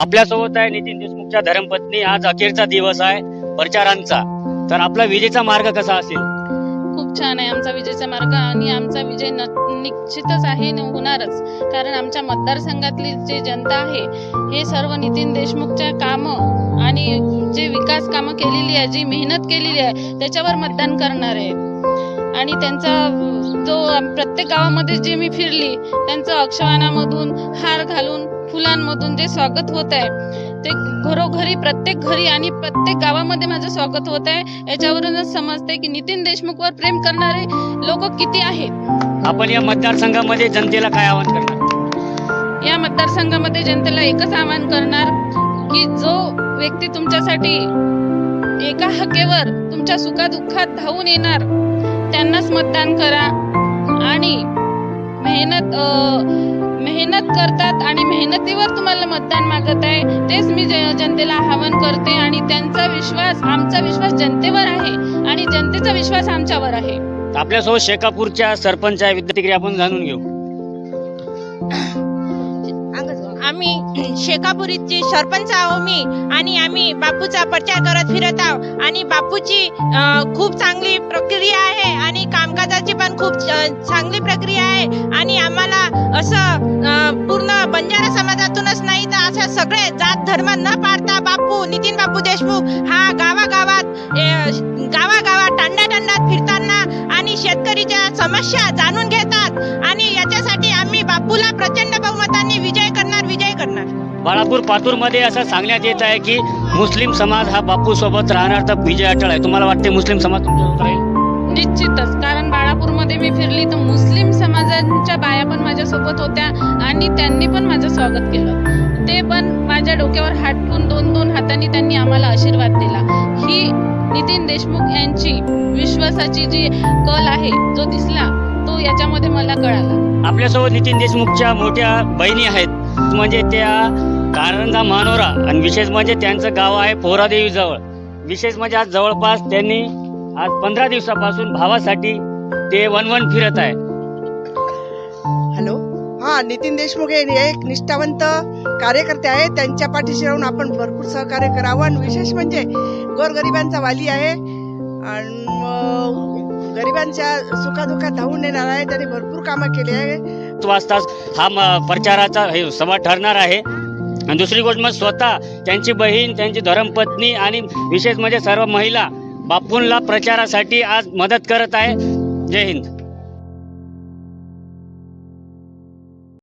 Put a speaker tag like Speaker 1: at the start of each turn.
Speaker 1: आपल्यासोबत आहे नितीन देशमुखच्या धर्मपत्नी. आज अखेरचा दिवस आहे प्रचारांचा. तर आपला विजेचा मार्ग कसा असेल?
Speaker 2: खूप छान आहे आमचा विजयचा मार्ग आणि आमचा विजय न निश्चितच आहे होणारच. कारण आमच्या मतदारसंघातली जे जनता आहे हे सर्व नितीन देशमुखच्या कामं आणि जे विकास कामं केलेली आहे जी मेहनत केलेली आहे त्याच्यावर मतदान करणार आहे. आणि त्यांचा जो प्रत्येक गावामध्ये जे मी फिरली त्यांचं अक्षवानामधून हा घालून फुलांमधून जे स्वागत होत आहे ते घरोघरी प्रत्येक घरी आणि प्रत्येक गावामध्ये माझं स्वागत होत आहे. याच्यावरूनच समजते की नितीन देशमुखवर प्रेम करणारे लोक किती आहेत?
Speaker 1: आपण या मतदारसंघामध्ये जनतेला काय आवाहन करणार?
Speaker 2: या मतदारसंघामध्ये जनतेला एकच आवाहन करणार की जो व्यक्ती तुमच्यासाठी एका हकेवर तुमच्या सुखादुःखात धावून येणार त्यांनाच मतदान करा. आणि मेहनत मेहनत करतात आणि मेहनतीवर तुम्हाला मतदान मागत आहे. तेच मी जनतेला आवाहन करते आणि त्यांचा विश्वास आमचा विश्वास जनतेवर आहे आणि जनतेचा विश्वास आमच्यावर आहे.
Speaker 1: आपल्यासोबत शेकापूरच्या सरपंच आहे. विद्यार्थी आपण जाणून घेऊ.
Speaker 3: आम्ही शेकापुरीचे सरपंच आहो मी आणि आम्ही बापूचा प्रचार करत फिरत आहो. आणि बापूची खूप चांगली प्रक्रिया आहे आणि कामकाजाची पण खूप चांगली प्रक्रिया आहे. आणि आम्हाला असं बंजारा समाजातूनच नाही तर अशा सगळे जात धर्म न पाडता बापू नितीन बापू देशमुख हा गावागावात गावागावात टांड्याटांड्यात फिरताना आणि शेतकरीच्या समस्या जाणून घेतात. आणि याच्यासाठी आम्ही बापूला प्रचंड बहुमताने विजय करणार विजय करणार.
Speaker 1: बाळापूर पातूरमध्ये असं सांगण्यात येत आहे की मुस्लिम समाज हा बापू सोबत राहणार तर विजय अटळ आहे. तुम्हाला वाटते मुस्लिम समाज तुमच्यासोबत राहील?
Speaker 2: निश्चितच. कारण बाळापूरमध्ये मी फिरली तर मुस्लिम समाजाच्या बाया पण माझ्यासोबत होत्या. आणि त्यांनी पण माझं स्वागत केलं. ते पण माझ्या डोक्यावर हात ठेवून दोन दोन हातांनी त्यांनी आम्हाला आशीर्वाद दिला. ही नितीन देशमुख यांची विश्वासाची जी कल आहे जो दिसला तो याच्यामध्ये मला कळाला.
Speaker 1: आपल्यासोबत नितीन देशमुखच्या मोठ्या बहिणी आहेत. म्हणजे त्या कारंजा मानोरा आणि विशेष म्हणजे त्यांचं गाव आहे पोहरादेवी जवळ. विशेष म्हणजे आज जवळपास त्यांनी आज पंधरा दिवसापासून भावासाठी ते वनवन फिरत आहे.
Speaker 4: हा नितीन देशमुख हे एक निष्ठावंत कार्यकर्ते आहेत. त्यांच्या पाठीशी राहून आपण भरपूर सहकार्य करावं. आणि विशेष म्हणजे गोरगरिबांचा वाली आहे. आणि गरिबांच्या सुखादुखात धावून येणार आहे. त्यांनी भरपूर कामं केली आहे.
Speaker 1: वाजता हा म- प्रचाराचा हे सभा ठरणार आहे. आणि दुसरी गोष्ट मग स्वतः त्यांची बहीण त्यांची धर्मपत्नी आणि विशेष म्हणजे सर्व महिला बापूंला प्रचारासाठी आज मदत करत आहे. जय हिंद.